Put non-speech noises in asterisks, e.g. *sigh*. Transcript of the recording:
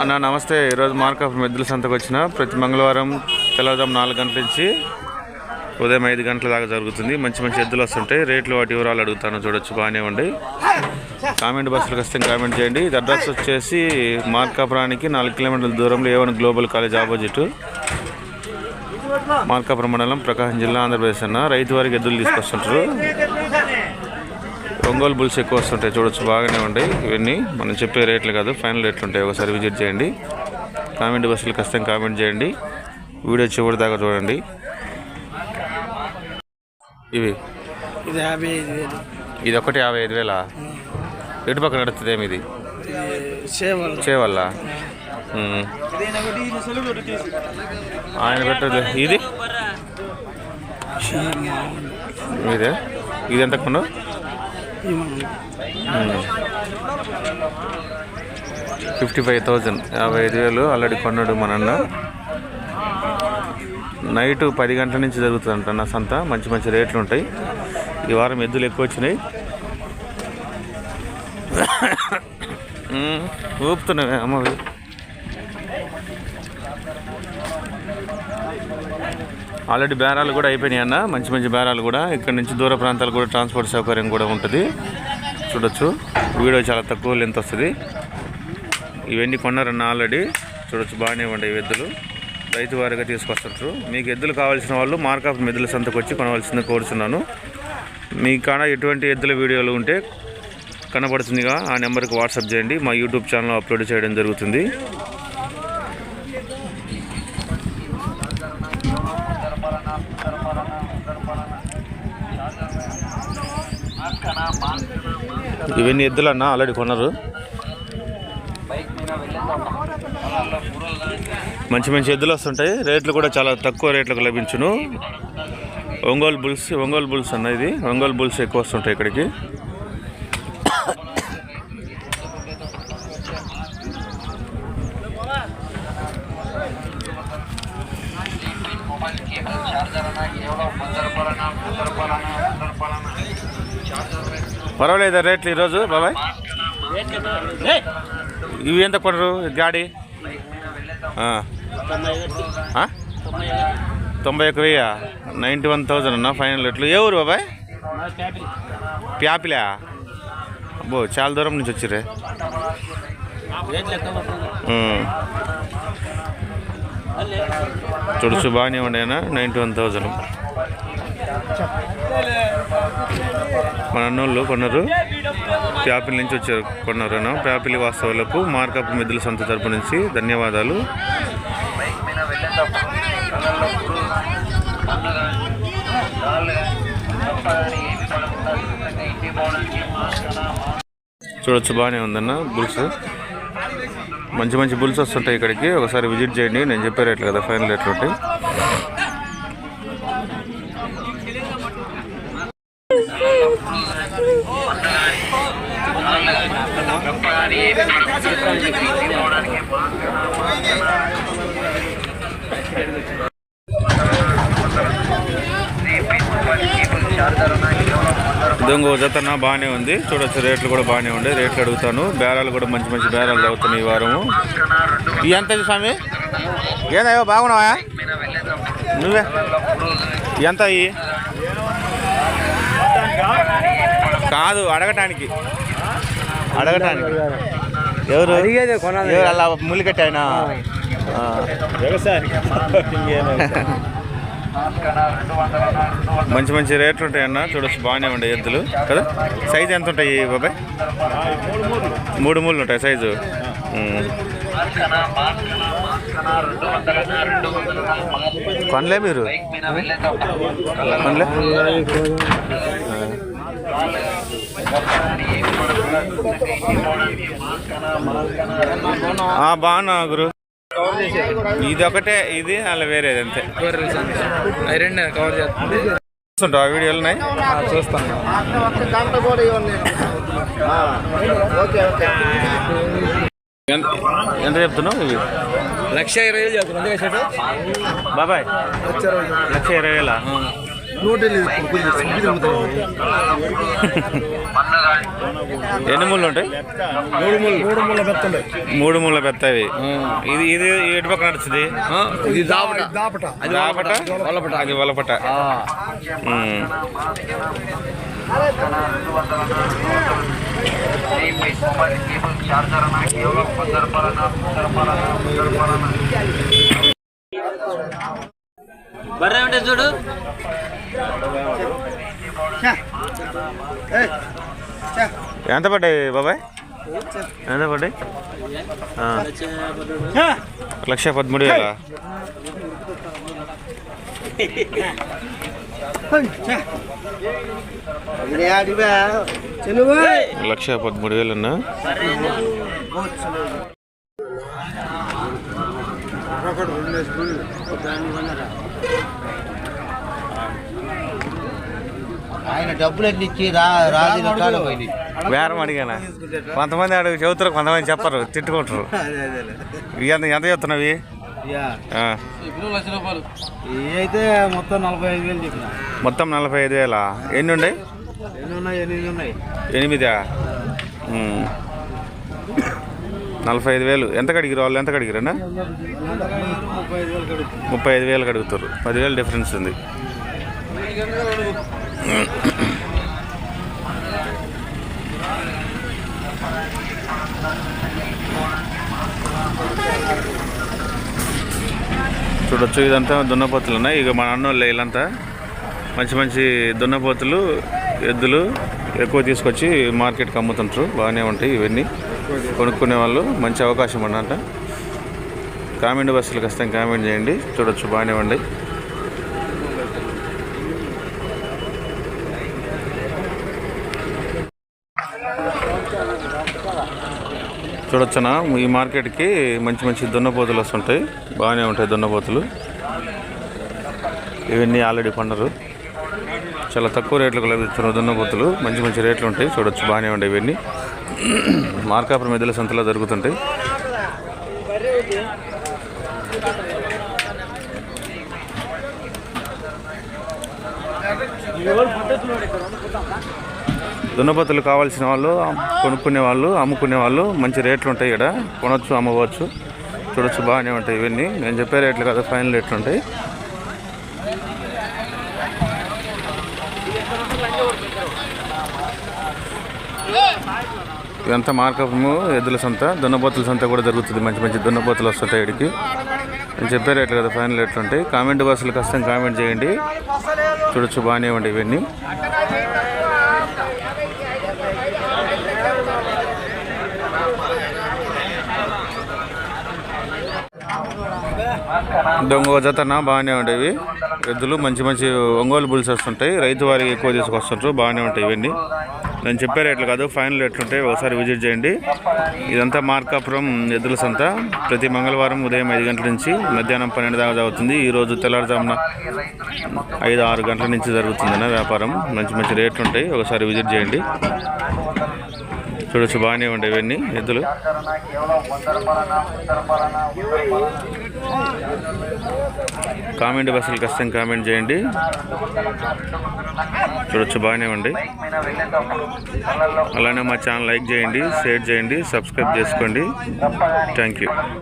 అన్న నమస్తే. ఈరోజు మార్కాఫ్ మెద్దుల సంతకు వచ్చిన ప్రతి మంగళవారం తెల్లవారుజాము నాలుగు గంటల నుంచి ఉదయం ఐదు గంటల దాకా జరుగుతుంది. మంచి మంచి ఎద్దులు వస్తుంటాయి. రేట్లు వాటి వివరాలు అడుగుతాను. చూడొచ్చు బాగానే ఉండి. కామెంట్ బస్సులకు వస్తే కామెంట్ చేయండి. ఇది అడ్రస్ వచ్చేసి మార్కాపురానికి నాలుగు కిలోమీటర్ల దూరంలో A one global college opposite. Markapuram మండలం ప్రకాశం జిల్లా ఆంధ్రప్రదేశ్ అన్న. రైతు వారికి ఎద్దులు తీసుకొస్తుంటారు. ఒంగోలు బుల్స్ ఎక్కువ వస్తుంటాయి. చూడొచ్చు బాగానే ఉంటాయి. ఇవన్నీ మనం చెప్పే రేట్లు కాదు ఫైనల్ రేట్లు ఉంటాయి. ఒకసారి విజిట్ చేయండి. కామెంట్ బస్సులు ఖచ్చితంగా కామెంట్ చేయండి. వీడియో చివరి దాకా చూడండి. ఇవి. ఇది ఒకటి యాభై ఐదు వేల? ఎటు పక్కన నడుస్తుంది ఏమి ఇది? ఆయన పెట్టదు. ఇది? ఇదే ఇది ఎంత కొన్నావు ఫిఫ్టీ ఫైవ్ థౌజండ్ యాభై ఐదు వేలు ఆల్రెడీ కొన్నాడు మన అన్న. నైట్ పది గంటల నుంచి జరుగుతుందంట అన్న సంత. మంచి మంచి రేట్లు ఉంటాయి. ఈ వారం ఎద్దులు ఎక్కువ వచ్చినాయి. *coughs* ఊపుతున్నాయి ఊపుతున్నావే అమ్మవి ఆల్రెడీ బేరాలు కూడా అయిపోయినాయి అన్న. మంచి మంచి బేరాలు కూడా. ఇక్కడ నుంచి దూర ప్రాంతాలు కూడా ట్రాన్స్పోర్ట్ సౌకర్యం కూడా ఉంటుంది. చూడొచ్చు. వీడియో చాలా తక్కువ లెంత్ వస్తుంది. ఇవన్నీ కొన్నారన్న ఆల్రెడీ. చూడొచ్చు బాగానే ఉండే ఎద్దులు. రైతు వారిగా తీసుకొస్తుంటారు. మీకు ఎద్దులు కావాల్సిన వాళ్ళు మార్కాఫ్ మెద్దుల సంతకు వచ్చి కొనవలసింది కోరుతున్నాను మీ కాడ ఎటువంటి ఎద్దుల వీడియోలు ఉంటే కనబడుతుందిగా ఆ నెంబర్కి వాట్సాప్ చేయండి. మా యూట్యూబ్ ఛానల్లో అప్లోడ్ చేయడం జరుగుతుంది. ఇవన్నీ ఎద్దులన్నా ఆల్రెడీ కొన్నారు. మంచి మంచి ఎద్దులు వస్తుంటాయి. రేట్లు కూడా చాలా తక్కువ రేట్లకు లభించును. ఒంగోలు బుల్స్ ఒంగోలు బుల్స్ అన్న ఇది. ఒంగోలు బుల్స్ ఎక్కువ వస్తుంటాయి ఇక్కడికి. పర్వాలేదా రేట్లు ఈరోజు బాబాయ్. ఇవి ఎంత కొనరు? గాడి? తొంభై ఒక వెయ్యి? నైంటీ వన్ థౌజండ్ అన్న ఫైనల్ రేట్లు. ఏ ఊరు బాబాయ్? ప్యాపిలా? అబ్బో చాలా దూరం నుంచి వచ్చిరే ఉమ్. తుడుచు బాగానే ఉండేనా నైంటీ వన్ థౌజండ్ మన అన్నోళ్ళు కొన్నారు. ప్యాపిల్ నుంచి వచ్చారు కొన్నారు అన్న. ప్యాపిలి వాస్తవాలకు మార్కప్ మిద్దుల సంత తరపు నుంచి ధన్యవాదాలు. చూడొచ్చు బాగానే ఉందన్న బుల్స్. మంచి మంచి బుల్స్ వస్తుంటాయి ఇక్కడికి. ఒకసారి విజిట్ చేయండి. నేను చెప్పే రేట్లు కదా ఫైనల్ రేట్లు ఉంటాయి. ఇదొంగ జతన బాగానే ఉంది. చూడొచ్చు రేట్లు కూడా బాగానే ఉండే. రేట్లు అడుగుతాను. బేరాలు కూడా మంచి మంచి బేరాలు అవుతున్నాయి ఈ వారము. ఈ ఎంత స్వామి? ఏదయ్యో బాగున్నావా? నువ్వే? ఎంత కాదు అడగటానికి. అడగటానికి. ఎవరు. ఎవరు అలా ములి కట్టాయన మంచి మంచి రేట్లు ఉంటాయన్న. చూడొచ్చు బాగానే ఉండే ఎద్దులు. కదా? సైజు ఎంత ఉంటాయి బాబాయ్? మూడు మూడు ఉంటాయి సైజు. కొనలే మీరు? కొనలే? బాగున్నా గురు. ఇది ఒకటే ఇది అలా వేరేది అంతే. రెండు కవర్ చేస్తుంది చూస్తుంటావా వీడియోలు ఉన్నాయి? చూస్తాను ఎంత చెప్తున్నావు ఇవి? లక్ష ఇరవై వేలు షర్టు బాబాయ్ లక్ష ఇరవై వేల? ఎన్ని ముళ్ళు ఉంటాయి? మూడు ముళ్ళు. పెత్తండి మూడు ముళ్ళ పెద్దవి ఇది ఇది ఎటు పక్క నడుస్తుంది? ఇది దాపట. దాపట. అది వలపట. వలపట. అది వలపట. ఉమ్. బర్రె ఉంటే చూడు? ఎంత పడ్డాయి బాబాయ్? ఎంత పడ్డాయి? లక్ష పదమూడు వేల. లక్ష పదమూడు వేలు అన్నా. ఆయన డబ్బులన్నీ ఇచ్చి రా రాజు బేరం అడిగానా? కొంతమంది అడుగు చెబుతారు కొంతమంది చెప్పరు తిట్టుకుంటారు. *laughs* ఎంత ఎంత చెప్తున్నావి అయితే మొత్తం నలభై ఐదు వేలు చెప్పిన. మొత్తం నలభై ఐదు వేల? ఎన్ని ఉన్నాయి? ఎన్ని ఉన్నాయి ఎనిమిది ఉన్నాయి. ఎనిమిదా. నలభై ఐదు వేలు. ఎంత కడిగిరు వాళ్ళు? ఎంత కడిగిరన్నా ముప్పై ఐదు వేలు కడుగు ముప్పై ఐదు వేలు కడుగుతారు. పదివేలు డిఫరెన్స్ ఉంది. చూడొచ్చు ఇదంతా దున్నపోతులు ఉన్నాయి. ఇక మన అన్నోళ్ళే వీళ్ళంతా మంచి మంచి దున్నపోతులు ఎద్దులు ఎక్కువ తీసుకొచ్చి మార్కెట్కి అమ్ముతుంటారు. బాగానే ఉంటాయి ఇవన్నీ. కొనుక్కునే వాళ్ళు మంచి అవకాశం అన్నమాట. కామెంట్ బస్సులు కష్టం కామెంట్ చేయండి. చూడొచ్చు బాగానే ఉండి చూడొచ్చునా? ఈ మార్కెట్కి మంచి మంచి దున్నపోతులు వస్తుంటాయి. బాగానే ఉంటాయి దున్నపోతులు. ఇవన్నీ ఆల్రెడీ కొన్నారు. చాలా తక్కువ రేట్లకు లభిస్తున్న దున్నపోతులు. మంచి మంచి రేట్లు ఉంటాయి. చూడొచ్చు బాగానే ఉంటాయి ఇవన్నీ. మార్కాపురం ఎద్దుల సంతలో దొరుకుతుంటాయి దున్నపోతులు కావాల్సిన వాళ్ళు కొనుక్కునే వాళ్ళు అమ్ముకునే వాళ్ళు మంచి రేట్లు ఉంటాయి ఇక్కడ. కొనొచ్చు అమ్మవచ్చు. చూడొచ్చు బాగానే ఉంటాయి ఇవన్నీ. నేను చెప్పే రేట్లు కదా ఫైనల్ రేట్లు ఉంటాయి. ఇదంతా మార్కము ఎద్దుల సంత దున్నపోతుల సంత కూడా జరుగుతుంది. మంచి మంచి దున్నపోతులు వస్తుంటాయి ఇక్కడికి. నేను చెప్పే రేట్లు కదా ఫైనల్ రేట్లు ఉంటాయి. కామెంట్ బాక్స్లో కష్టం కామెంట్ చేయండి. చూడొచ్చు బాగానే ఉంటాయి ఇవన్నీ. దొంగ జతన బాగానే ఉండేవి ఎద్దులు మంచి మంచి ఒంగోలు బుల్స్ వస్తుంటాయి. రైతు వారికి ఎక్కువ తీసుకొస్తుంటారు బాగానే ఉంటాయి ఇవన్నీ. నేను చెప్పే రేట్లు కాదు ఫైనల్ రేట్లు ఉంటాయి. ఒకసారి విజిట్ చేయండి. ఇదంతా మార్కాపురం ఎద్దుల సంత. ప్రతి మంగళవారం ఉదయం ఐదు గంటల నుంచి మధ్యాహ్నం పన్నెండు దాకా జరుగుతుంది. ఈ రోజు తెల్లారుజామున ఐదు ఆరు గంటల నుంచి జరుగుతుందన్న వ్యాపారం. మంచి మంచి రేట్లు ఉంటాయి. ఒకసారి విజిట్ చేయండి. చూడొచ్చు బాగానే ఉంటాయి ఇవన్నీ ఎద్దులు. కామెంట్ బస్సులు కష్టం కామెంట్ చేయండి. చూడొచ్చు బాగానే ఉండి. అలానే మా ఛానల్ లైక్ చేయండి షేర్ చేయండి సబ్స్క్రైబ్ చేసుకోండి. Thank you.